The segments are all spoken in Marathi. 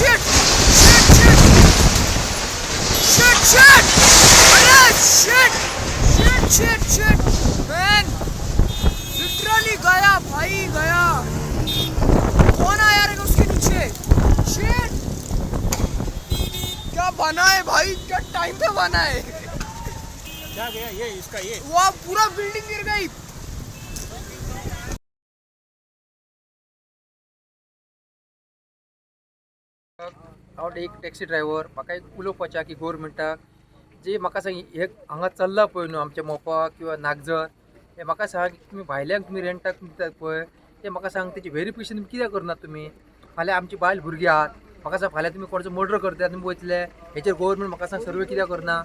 shit! Shit, shit! Shit, shit! अरे shit! Shit, shit, shit! Man! Literally गया भाई गया कौन आया रे उसके नीचे Shit! क्या बना है भाई क्या टाइम पे बना है क्या गया ये इसका ये वो पूरा बिल्डिंग गिर गई हांव एक टॅक्सी ड्रायव्हर म्हाका एक उलोवपाचें की गोवोरमेंटाक जी म्हाका सांग हे हांगा चल्ला पळय न्हू आमच्या मोपा किंवा नागजर हे म्हाका सांग तुमी भायल्यांक तुमी रेंटाक दितात पळय ते म्हाका सांग तेचे व्हेरिफिकेशन तुमी कित्याक करनात तुमी फाल्यां आमची बायल भुरगीं आहात म्हाका सांग फाल्यां तुमी कोणाचो मर्डर करतात तुमी वयतले हेचेर गोवोरमेंट म्हाका सांग सर्वे कित्याक करना?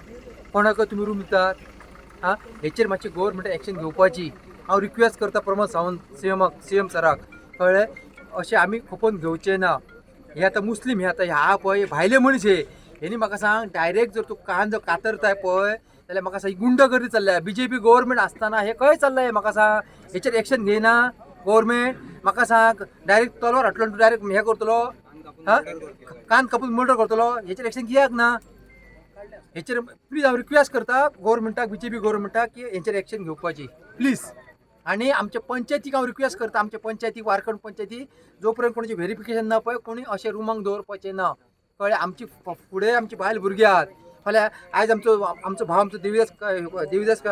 कोणाक तुमी रूम दितात? आं हेचेर मातशी गोवोरमेंटान एक्शन घेवपाची. हांव रिक्वेस्ट करता प्रमोद सावंत सी एमाक सी एम सराक. कळ्ळें? अशें आमी खपोवन घेवचें ना. हे आता मुस्लीम हे आता ह्या पळय भायले मनीस हे. हेणी म्हाका सांग डायरेक्ट जर तूं कान जर कातरताय पळय जाल्यार म्हाका सांग गुंडगिरी चल्ल्या. बीजेपी गव्हर्मेंट आसतना हे खंय चल्लंय? म्हाका सांग हेचेर एक्शन घेयना गव्हर्मेंट म्हाका सांग डायरेक्ट तलवार हाडटलो तूं डायरेक्ट हे करतलो. हा? कान कापून मर्डर करतलो. हेचेर एक्शन घेयाक ना. हेचेर प्लीज हांव रिक्वेस्ट करता गव्हर्मेंटाक बीजेपी गव्हर्मेंटाक की हेचेर एक्शन घेवपाची प्लीज आणि आमच्या पंचायतीक हांव रिक्वेस्ट करता आमच्या पंचायतीक वारकण पंचायती जोपर्यंत कोणाचे व्हेरिफिकेशन ना पळय कोणी अशें रुमांक दवरपाचें ना कळ्ळें आमची फुडें आमची बायल भुरगीं आहात. फाल्यां आयज आमचो आमचो भाव आमचो देविदास क- देविदास क-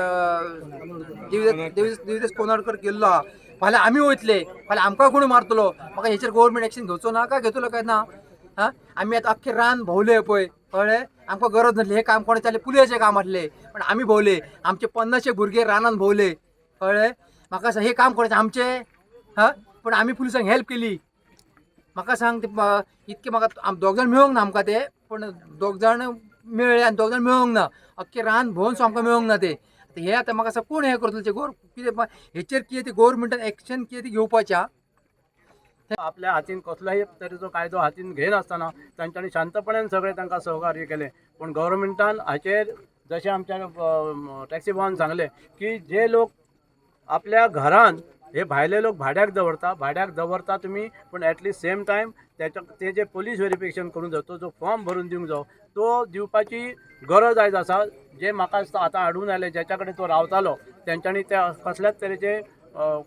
देविदास देविदास देविदास कोनाडकर गेल्लो आहा फाल्यां आमी वयतले फाल्यां आमकां कोणी मारतलो म्हाका हेचेर गव्हर्मेंट एक्शन घेवचो ना काय घेतलो काय ना? हा? आमी आतां अख्खे रान भोवले पळय कळ्ळें आमकां गरज नासली हे काम कोणें जालें पुलियेचें काम आसलें पण आमी भोवले. आमचे पन्नासशे भुरगे रानान भोवले कळ्ळें म्हाका सांग हे काम करायचं आमचें. हा? पण आमी पुलिसांक हेल्प केली. म्हाका सांग ते इतके म्हाका दोग जाण मेळोंक ना आमकां ते. पण दोग जाण मेळ्ळे आनी दोग जाण मेळोंक ना. अख्खे रान भोवन सो आमकां मेळोंक ना ते. आतां हे आतां म्हाका सांग कोण हें करतले गोर कितें हेचेर कितें ती गव्हर्मेंटान एक्शन कितें ती घेवपाचें आपल्या हातीन कसलोय तरेचो कायदो हातीन घेनासतना तांच्यानी शांतपणान सगळे तांकां सहकार्य केले. पण गव्हर्मेंटान हाचेर जशें आमच्या टॅक्सी भवन सांगले की जे लोक आपल्या घरान हे भायले लोक भाड्याक दवरता भाड्याक दवरता तुमी पण ॲटलीस्ट सेम टायम त्याच्या ते जे पोलीस व्हेरिफिकेशन करून जाय तो जो फॉर्म भरून दिवंक जाय तो दिवपाची गरज आयज आसा जे म्हाका दिसता आतां हाडून आयले ज्याच्या कडेन तो रावतालो तेंच्यांनी त्या कसल्याच तरेचे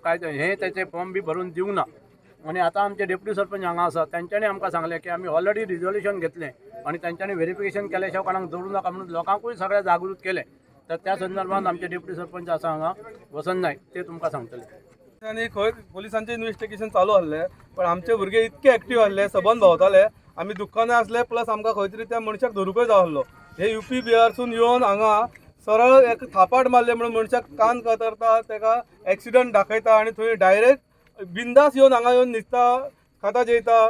काय हे त्याचे फॉर्म बी भरून दिवंक ना. आणि आता आमचे डेप्युटी सरपंच हांगा आसा तेंच्यांनी आमकां सांगलें की आमी ऑलरेडी रिझोल्युशन घेतलें आणि त्यांच्यानी व्हेरिफिकेशन केल्या शिवाय कोणाक दवरूं नाका म्हणून लोकांकूय सगळें जागृत केलें. तर त्या संदर्भात आमचे डेप्युटी सरपंच आसा हांगा वसंत नायक ते तुमकां सांगतले. आनी खंय पोलिसांचें इन्व्हेस्टिगेशन चालू आसलें पण आमचे भुरगे इतके एक्टीव आसले सबंद भोंवताले आमी दुकानां आसले प्लस आमकां खंय तरी त्या मनशाक धरुकय जाय आसलो हे यू पी बिहारसून येवन हांगा सरळ एक थापाट मारले म्हणून मनशाक कान कातरता तेका एक्सिडंट दाखयता आनी थंय डायरेक्ट बिंदास येवन हांगा येवन न्हिदता खाता जेयता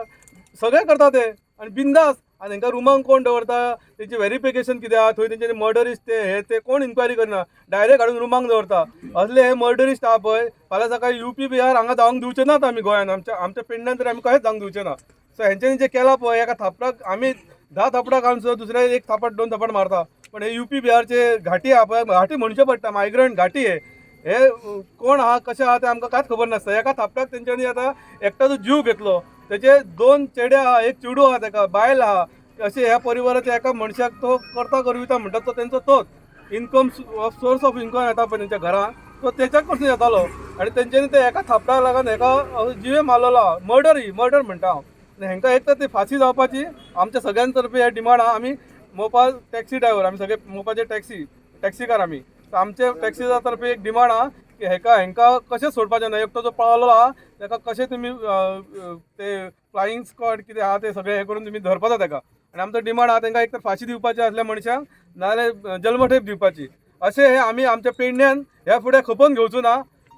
सगळें करता ते. आनी बिंदास आनी तांकां रुमांक कोण दवरता तेंचे व्हेरिफिकेशन कितें आहा थंय तेंचे मर्डरिस्ट ते हे ते कोण इन्क्वायरी करना डायरेक्ट हाडून रुमांक दवरता असले हे मर्डरिस्ट आहा पळय फाल्यां सकाळी यू पी बिहार हांगा जावंक दिवचे नात आमी गोंयान आमच्या आमच्या पिंडान तरी आमी कशेंच जावंक दिवचे ना. सो हेंच्यांनी जे केला पळय एका थापडाक आमी धा थापडाक आमचो दुसऱ्या एक थापट दोन थापट मारता. पण हे यू पी बिहारचे घाटी आहा पळय घाटी म्हणचे पडटा मायग्रंट घाटी हे हे कोण आहा कशें आहा ते आमकां कांयच खबर नासता. एका थापटाक तेंच्यांनी आतां एकट्याचो जीव घेतलो. त्याचे दोन चेडे आहा एक चेडू आहा तेका बायल आहा अशें ह्या परिवाराच्या एका मनशाक तो करता करविता म्हणटा तो तेंचो तोच इन्कम सोर्स ऑफ इन्कम येता पळय तेंच्या घरान तो तेच्याच कडसून येतालो आनी तेंच्यांनी ते एका थापडाक लागून हेका जिवे मारलेलो. आहा मर्डर ही मर्डर म्हणटा हांव आनी हेंकां एक तर ती फाशी जावपाची. आमच्या सगळ्यांतर्फे हे डिमांड आहा आमी मोपा टॅक्सी ड्रायव्हर आमी सगळे मोपाचे टॅक्सी टॅक्सीकार आमी आमचे टॅक्सीच्या तर्फे एक डिमांड आहा हेका हेंकां कशें सोडपाचें ना एकटो जो पळलो आहा तेका कशें तुमी ते फ्लायींग स्कॉड कितें आहा ते सगळें हें करून तुमी धरपाचो तेका आनी आमचो डिमांड आहा तेंकां एक तर फाशी दिवपाची आसल्या मनशांक नाजाल्यार जल्मठेप दिवपाची. अशें हें आमी आमच्या पेडण्यान ह्या फुडें खपोवन घेवचो ना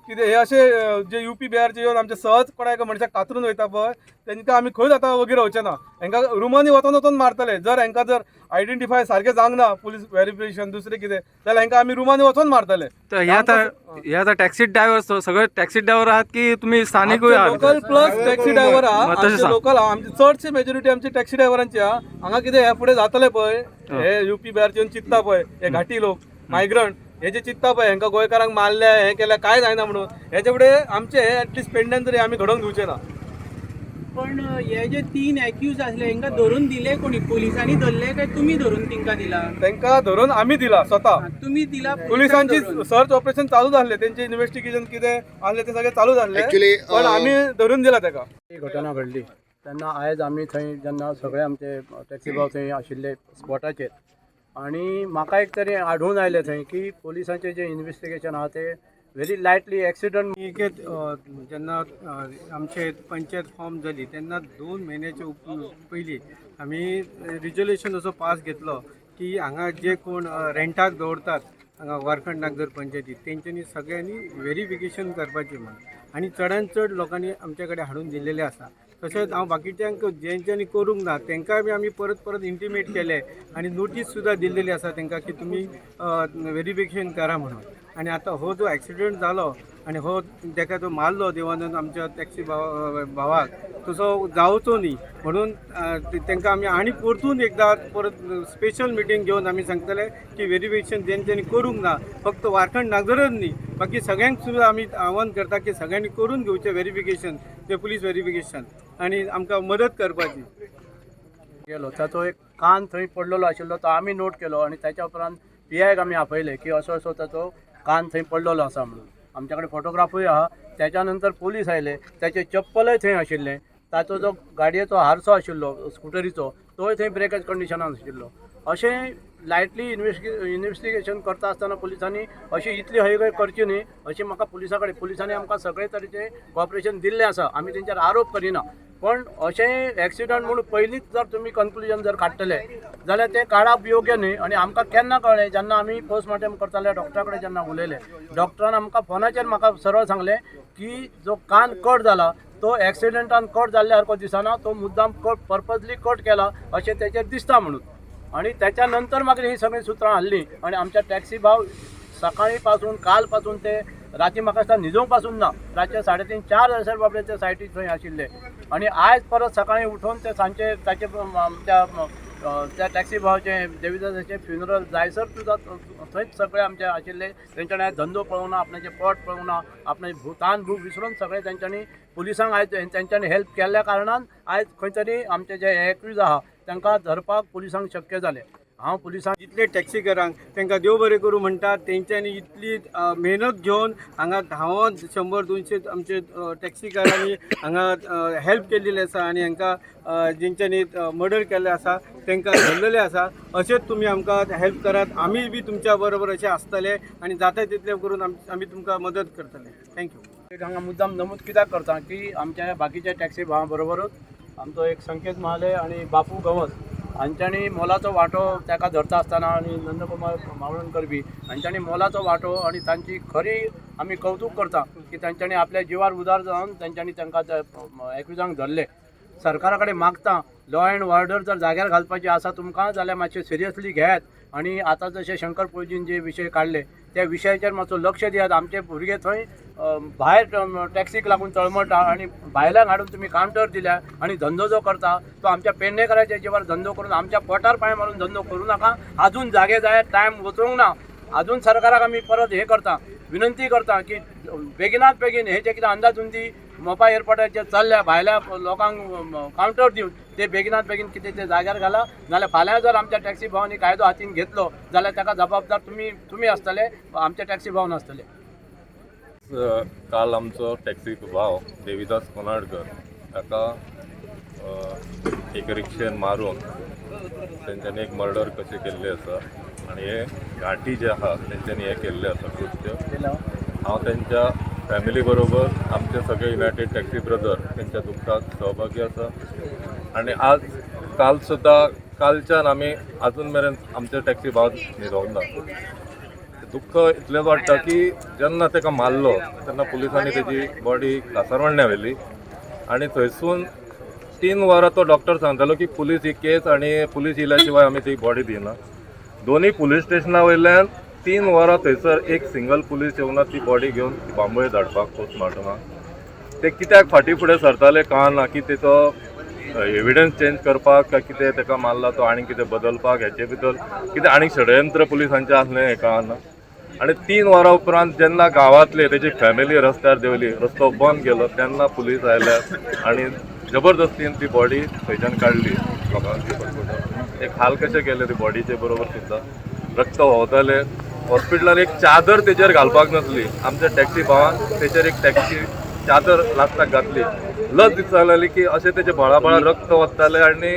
कितें हे अशे अ, जे यू पी बिहारचे येवन आमचे सहज कोणा एका मनशाक कातरून वयता पळय तेंकां आमी खंय जाता वगैरे रावचे ना. हेंकां रुमांनी वचोन वचोन मारतले. जर हेंकां जर आयडेंटिफाय सारकें जावंक ना पुलीस व्हेरिफिकेशन दुसरें कितें जाल्यार हेंकां आमी रुमांनी वचोन मारतले. तर हे आता हे आता टॅक्सी ड्रायव्हर सगळे टॅक्सी ड्रायव्हर आहात की तुम्ही स्थानिकूय आहात? लोकल प्लस टॅक्सी ड्रायव्हर आहा. लोकल आहा आमची चडशी मेजॉरिटी आमची टॅक्सी ड्रायव्हरांची आहा हांगा कितें ह्या फुडें जातले पळय. हे. युपी बिहारचे येवन चित्ता पळय. हे घाटी लोक मायग्रंट हे जे चित्ता पळय हेंकां गोंयकारांक मारल्या हे केल्या काय जायना म्हणून. हेचे फुडें आमचे हे ऍटलिस्ट पेडण्यान तरी आमी घडोवंक दिवचे ना. पण हे जे तीन एक्यूज असले हेंका धरून दिले कोणी? पोलिसांनी धरले काय? तुम्ही धरून तिंका दिला? तांकां धरून आमी दिला स्वता. हा, तुम्ही दिला पोलिसांची. सर्च ऑपरेशन चालू जाल्ले त्यांचे इन्व्हेस्टिगेशन कितें आसलें ते सगळें चालू Actually, पण अं, आमी धरून दिला ताका ही घटना घडली. तेन्ना आयज आमी थंय जेन्ना सगळे आमचे टॅक्सी भाव थंय आशिल्ले स्पॉटाचेर आणि म्हाका एक तरी आढळून आयलें थंय की पोलिसांचें जें इन्व्हेस्टिगेशन आहा तें व्हेरी लायटली एक्सिडंट एक जेन्ना आमचे पंचायत फॉर्म जाली तेन्ना दोन म्हयन्याच्या उप पयलीं आमी रिजोल्युशन असो पास घेतलो की हांगा जे कोण रेंटाक दवरतात हांगा वारखंड नागदर पंचायतीत तेंच्यांनी सगळ्यांनी व्हेरिफिकेशन करपाची म्हणून आनी चडांत चड लोकांनी आमचे कडेन हाडून दिलेले आसा. तशेंच हांव बाकीच्यांक जेंच्यांनी करूंक ना तेंकाय बी आमी परत परत इंटिमेट केले आनी नोटीस सुद्दां दिल्लेली आसा तेंकां की तुमी व्हेरिफिकेशन करा म्हणून. आनी आतां हो जो एक्सिडंट जालो आनी हो ताका तो मारलो देवानंद आमच्या टॅक्सी भाव भावाक तसो जावचो न्ही म्हणून तांकां आमी आनी परतून एकदां परत स्पेशल मिटींग घेवन आमी सांगतले की व्हेरिफिकेशन जेंच्यांनी करूंक ना फक्त वारखंड नागरच न्ही बाकी सगळ्यांक सुद्दां आमी आव्हान करता की सगळ्यांनी करून घेवचें व्हेरिफिकेशन ते पुलीस व्हेरिफिकेशन आनी आमकां मदत करपाची. गेलो. ताचो एक कान थंय पडलेलो आशिल्लो तो आमी नोट केलो आनी ताच्या उपरांत पी आयक आमी आपयले की असो असो ताचो कान थंय पडलेलो आसा म्हणून. आमच्या कडेन फोटोग्राफूय आहा त्याच्या नंतर पोलीस आयले त्याचे चप्पलय थंय आशिल्लें ताचो जो गाडयेचो हारसो आशिल्लो स्कुटरीचो तोय थंय ब्रेकेज कंडिशनान आशिल्लो. अशें लायटली इन्वेस्टि इन्वेस्टिगेशन करता आसतना पुलिसांनी अशी इतली हयगय करची न्ही अशी म्हाका पुलिसा कडेन पुलिसांनी आमकां सगळे तरेचे कॉपरेशन दिल्लें आसा. आमी तेंचेर आरोप करिना. पण असे एक्सिडंट म्हणून पयलींच जर तुमी कन्क्लुजन जर काडटले जाल्यार तें काडप योग्य न्ही आनी आमकां केन्ना कळ्ळें जेन्ना आमी पोस्टमॉर्टम करताले डॉक्टरा कडेन जेन्ना उलयले डॉक्टरान आमकां फोनाचेर म्हाका सरळ सांगलें की जो कान कट जाला तो एक्सिडंटान कट जाल्ल्या सारको दिसना तो मुद्दाम कट पर्पजली कट केला अशें तेचेर दिसता म्हणून. आणि त्याच्यानंतर मागीर ही सगळी सुत्रां हाडलीं आणि आमच्या टॅक्सी भाव सकाळी पासून काल पासून ते राती म्हाका दिसता न्हिदूंकपासून ना रातचे साडे तीन चार हरसर बाबडे ते सायटीक थंय आशिल्ले आनी आयज परत सकाळीं उठून ते सांजचे ताचे त्या त्या टॅक्सी भावाचे देविदासाचे फ्युनरल जायसर सुद्दां थंयच सगळे आमचे आशिल्ले तेंच्यानी आयज धंदो पळोवना आपणाचे पोट पळोवना आपणे भूतान भूक विसरून सगळे तेंच्यांनी पुलिसांक आयज तेंच्यांनी हेल्प केल्ल्या कारणान आयज खंय तरी आमचे जे एक्यूज आहा तांकां धरपाक पुलिसांक शक्य जालें हांव पुलिसांक जितले टॅक्सीकारांक तांकां देव बरें करूं म्हणटात तेंच्यांनी इतली मेहनत घेवन हांगा धांवत शंबर दोनशे आमचे टॅक्सीकारांनी हांगा हेल्प केलेली आसा आनी हांकां जेंच्यांनी मर्डर केल्ले आसा तांकां धरलेले आसा अशेंच तुमी आमकां हेल्प करात. आमी बी तुमच्या बरोबर अशें आसतले आनी जाता तितलें करून आम- आमी तुमकां मदत करतले. थँक्यू एक हांगा मुद्दाम नमूद कित्याक करता की आमच्या बाकीच्या टॅक्सी भावा बरोबरच आमचो एक संकेत महाले आनी बापू गवस हांच्यानी मोलाचो वांटो ताका धरता आसतना आणि नंदकुमार मावळणकर बी हांच्यानी मोलाचो वांटो आणि तांची खरी आमी कौतुक करता की तांच्यानी आपल्या जिवार उदार जावन तांच्यांनी तांकां एकविजांक धरले. सरकारा कडेन मागता लॉ अँड ऑर्डर जर जाग्यार घालपाची आसा तुमकां जाल्यार मातशें सिरियसली घेयात. आणि आतां जशें शंकर पळजीन जे विशय काडले त्या विशयाचेर मातसो लक्ष दियात आमचे भुरगे थंय भायर टॅक्सीक लागून चळमळटा आणि भायल्यान हाडून तुमी काउंटर दिल्या आणि धंदो जो करता तो आमच्या पेडणेकराच्या जिवार धंदो करून आमच्या पोटार पांय मारून धंदो करूं नाका. अजून जागे जाय टायम वचूंक ना. अजून सरकाराक आमी परत हे करता विनंती करता की बेगिनात बेगीन हे जे कितें अंदाजुंदी मोपा एअरपोर्टाचेर चल्ल्या भायल्या लोकांक कावंटर दिवन ते बेगिनात बेगीन कितें ते जाग्यार घाला. नाल्यार फाल्यां जर आमच्या टॅक्सी भावांनी कायदो हातीन घेतलो जाल्यार ताका जबाबदार तुमी तुमी आसतले आमचे टॅक्सी भाव नासतले काल आमचो टॅक्सी भाव देविदास कोनाडकर ताका एक रिक्षेन मारून तेंच्यांनी एक मर्डर कशें केल्लें आसा आनी हे घाटी जे आहा तेंच्यांनी हे केल्लें आसा कृत्य हांव तेंच्या फॅमिली बरोबर आमचे सगळे युनायटेड टॅक्सी ब्रदर तेंच्या दुःखात सहभागी आसा आनी आज काल सुद्दां कालच्यान आमी आजून मेरेन आमचे टॅक्सी भाव न्हिदोंक ना दुःख इतलेंच वाडटा की जेन्ना ताका मारलो तेन्ना पुलिसांनी तेजी बॉडी कासारवांड्या व्हेली आनी थंयसून तीन वरां तो डॉक्टर सांगतालो की पुलीस ही केस आनी पुलीस येयल्या शिवाय आमी ती बॉडी दिना दोन्ही पुलीस स्टेशना वयल्यान तीन वरां थंयसर एक सिंगल पुलीस येवना ती बॉडी घेवन बांबोळे धाडपाक पोस्टमार्टमाक ते कित्याक फाटीं फुडें सरताले कळना की तेचो एविडन्स चेंज करपाक काय कितें ताका मारला तो आनी कितें बदलपाक हेचे भितर कितें आनी षडयंत्र पुलिसांचें आसलें हें कळना आनी तीन वरां उपरांत जेन्ना गांवांतले तेजी फॅमिली रस्त्यार देवली रस्तो बंद केलो तेन्ना पुलीस आयल्या आनी जबरदस्तीन ती बॉडी थंयच्यान काडली लोकांची एक हाल कशे केले ती बॉडीचे बरोबर सुद्दां रक्त व्हांवताले हॉस्पिटलान एक चादर तेजेर घालपाक नासली. आमच्या टॅक्सी भावान तेचेर एक टॅक्सी चादर लास्टाक घातली. लज दिसता लागली की अशें तेजे बळा बळा रक्त वताले आनी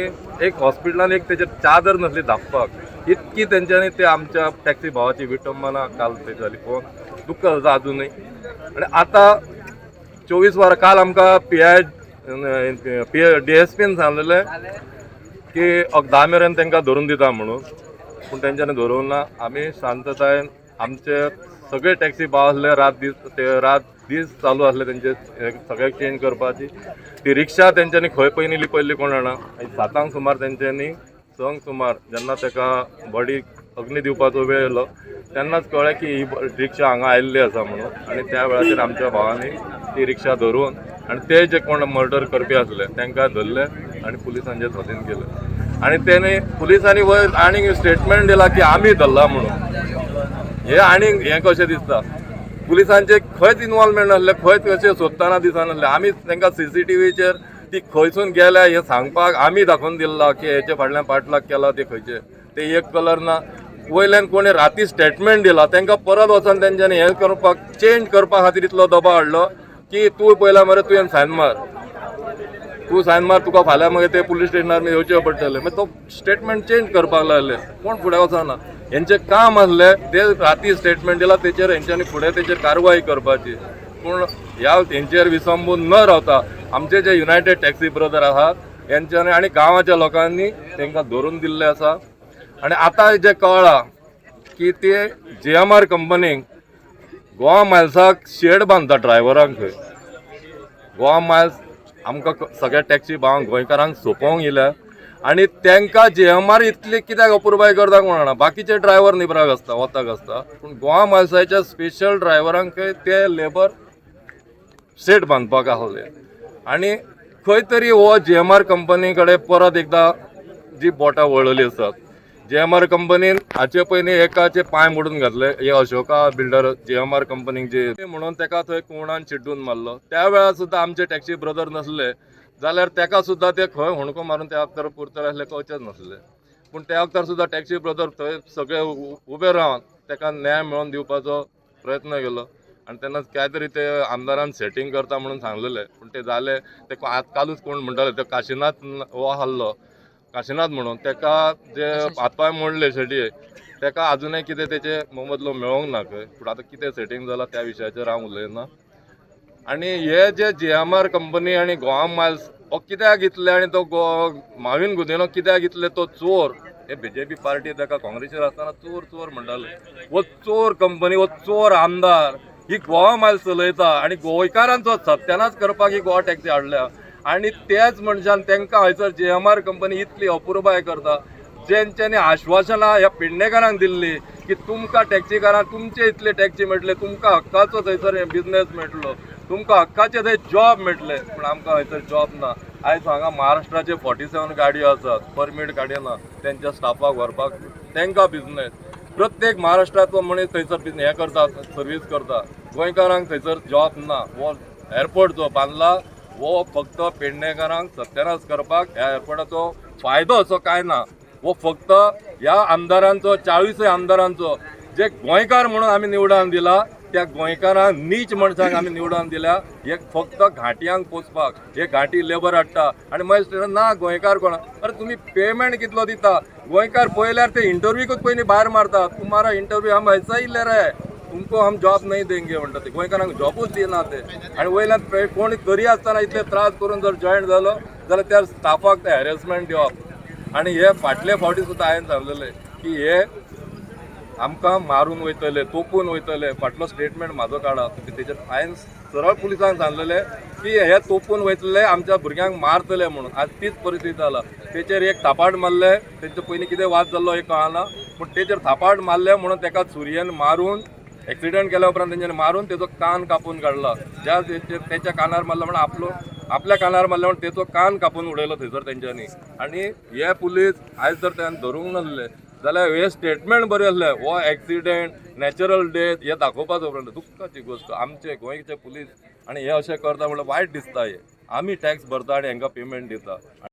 एक हॉस्पिटलान एक तेजेर चादर नासली धापपाक इतकी तेंच्यांनी ते आमच्या टॅक्सी भावाची विटंबना काल ते जाली पळोवन दुख्ख जाता आजुनूय आनी आतां चोवीस वरां काल आमकां P I P D S pin सांगलेलें की अक मेरेन तांकां धरून दिता म्हणून. पूण तेंच्यांनी धरून ना आमी शांततायेन आमचे सगळे टॅक्सी भाव आसले रात दीस ते रात दीस चालू आसले तेंचे हे सगळ्याक चेंज करपाची. ती रिक्षा तेंच्यांनी खंय पयलीं लिपयल्ली कोण जाणा आनी सातांक सुमार तेंच्यांनी संक सुमार जेन्ना तेका बॉडीक अग्नी दिवपाचो वेळ येयलो तेन्नाच कळ्ळें की ही रिक्षा हांगा आयिल्ली आसा म्हणून. आनी त्या वेळाचेर आमच्या भावांनी ती रिक्षा धरून आनी ते जे कोण मर्डर करपी आसले तांकां धरले आनी पुलिसांचे धोतीन केले. आनी त्याने पुलिसांनी वयर आनीक स्टेटमेंट दिला की आमी धरला म्हणून. हे आनीक हें कशें दिसता? पोलिसांचे खंयच इन्वॉल्वमेंट नासले खंयच अशें सोदताना दिसनासलें आमी तांकां सीसीटीव्हीचेर ती खंयसून गेल्या हें सांगपाक आमी दाखोवन दिला की हेचे फाटल्यान पाटलाग केला ते खंयचे. ते एक कलर ना. वयल्यान कोणी राती स्टेटमेंट दिला तांकां परत वचोन तेंच्यांनी हें करपाक चेंज करपा खातीर इतलो दबाव हाडलो की तूं पयला मरे तुवें सायन मार. तूं सायन मार तुका फाल्यां मागीर ते पुलीस स्टेशनार येवचें पडटलें मागीर तो स्टेटमेंट चेंज करपाक लागले. कोण फुडें वचना? हेंचें काम आसलें ते राती स्टेटमेंट दिला तेचेर हेंच्यांनी फुडें तेचेर कारवाय करपाची. पूण ह्या हेंचेर विसंबून न रावता आमचे जे युनायटेड टॅक्सी ब्रदर आहात हेंच्यांनी आनी गांवाच्या लोकांनी तांकां धरून दिल्ले आसा आनी आतां जें कळ्ळां की ते जे एम आर कंपनीक गोवा मायल्साक शेड बांदता ड्रायव्हरांक थंय गोवा मायल्स आमकां सगळ्या टॅक्सी भावांक गोंयकारांक सोंपोवंक येयल्या. आनी तांकां जे एम आर इतली कित्याक अपुरबाय करता कोण जाणा बाकीचे ड्रायव्हर निबराक आसता वताक आसता. पूण गोवा मायल्साच्या स्पेशल ड्रायव्हरांक ते लेबर सेट बांदपाक आसले. आनी खंय तरी हो जी एम आर कंपनी कडेन परत एकदां जी बोटां वळली आसात. जे एम आर कंपनीन हाचे पयलीं एकाचे पांय मोडून घातले. हे अशोका बिल्डर जे एम आर कंपनीक जे म्हणून ताका थंय कोणान चिड्डून मारलो. त्या वेळार सुद्दां आमचे टॅक्सी ब्रदर नसले. जाल्यार ताका सुद्दां ते खंय हुणको मारून त्या अख्तर पुरतले आसले कळचेच नासले. पूण त्या अख्तर सुद्दां टॅक्सी ब्रदर थंय सगळे उबे रावन ताका न्याय मेळोवन दिवपाचो प्रयत्न केलो. आनी तेन्ना काय तरी ते आमदारान सेटींग करता म्हणून सांगलेले. पूण ते झाले. ते आजकालूच कालूच कोण म्हणटाले ते काशिनाथ हो हल्लो. काशिनाथ म्हणून ताका जे हातपाय मोडले शेटये ताका अजुनूय कितें तेचे मोबदलो मेळोंक ना खंय पूण आतां कितें सेटींग जाला त्या विशयाचेर हांव उलयना आनी हे जे जे एम आर कंपनी आनी गोवा मायल्स हो कित्याक इतले आनी तो गो माविन गुदिनो कित्याक इतले तो चोर? हे बीजेपी पार्टी ताका काँग्रेसीर आसतना चोर चोर म्हणटाले हो चोर कंपनी हो चोर आमदार ही गोवा मायल्स चलयता आनी गोंयकारांचो सत्यानाश करपाक ही गोवा टॅक्सी हाडल्या. आनी तेच मनशान तांकां हयसर जे एम आर कंपनी इतली अपुरबाय करता जेंच्यानी आश्वासनां ह्या पेडणेकारांक दिल्ली की तुमकां टॅक्सीकारांक तुमचे इतले टॅक्सी मेळटले तुमकां हक्काचो थंयसर बिझनेस मेळटलो तुमकां हक्काचे थंय जॉब मेळटले पूण आमकां हयसर जॉब ना. आयज हांगा महाराष्ट्राचे फोर्टी सेवन गाडयो आसात परमीट गाडयो ना तेंच्या स्टाफाक व्हरपाक तांकां बिझनेस प्रत्येक महाराष्ट्राचो मनीस थंयसर हे हें करता सर्वीस करता. गोंयकारांक थंयसर जॉब ना. हो एअरपोर्ट जो बांदला हो फक्त पेडणेकारांक सत्यानाश करपाक ह्या एअरपोर्टाचो फायदो असो काय ना वो फक्त ह्या आमदारांचो चाळीसय आमदारांचो जे गोंयकार म्हणून आमी निवडान दिला त्या गोंयकारांक नीच मनशांक आमी निवडान दिल्या हे फक्त घाटयांक पोचपाक हे घाटी लेबर हाडटा. आनी मागीर ना गोंयकार कोण? अरे तुमी पेमेंट कितलो दिता? गोंयकार पळयल्यार ते इंटरव्यूकूच पयलीं भायर मारतात. तूं मारा इंटरव्यू हम ऐसा इल्ले रे. तुमको हम जॉब नाही देंगे म्हणटा ते. गोंयकारांक जॉबूच दिना ते. आनी वयल्यान पे- कोणी तरी आसतना इतले त्रास करून जर जॉईन जालो जाल्यार त्या स्टाफाक ते हॅरेसमेंट दिवप आनी हे फाटले फावटी सुद्दां हांवें सांगलेले की हे आमकां मारून वयतले तोपून वयतले. फाटलो स्टेटमेंट म्हाजो काडा तेजेर हांवें सरळ पुलिसांक सांगलेले की हे तोपून वयतले आमच्या भुरग्यांक मारतले म्हणून. आज तीच परिस्थिती जाला तेचेर एक थापाट मारले तेंचे पयलीं कितें वाद जाल्लो एक कळना. पूण तेचेर थापाट मारले म्हणून ताका सुरयेन मारून एक्सिडेंट केल्या उपरांत तेंच्यांनी मारून तेजो कान कापून काडला ज्या त्याच्या कानार मारला म्हणून आपलो आपल्या कानार मारल्या म्हणून तेचो कान कापून उडयलो थंयसर तेंच्यांनी आनी हे पुलीस आयज जर त्यान धरूंक नासले जाल्यार हे स्टेटमेंट बरें आसलें हो एक्सिडेंट नॅचरल डेथ हे दाखोवपाचो उपरांत दुख्खाची गोश्ट आमचे गोंयचे पुलीस आनी हे अशें करता म्हणल्यार वायट दिसता हे आमी टॅक्स भरता आनी हांकां पेमेंट दिता.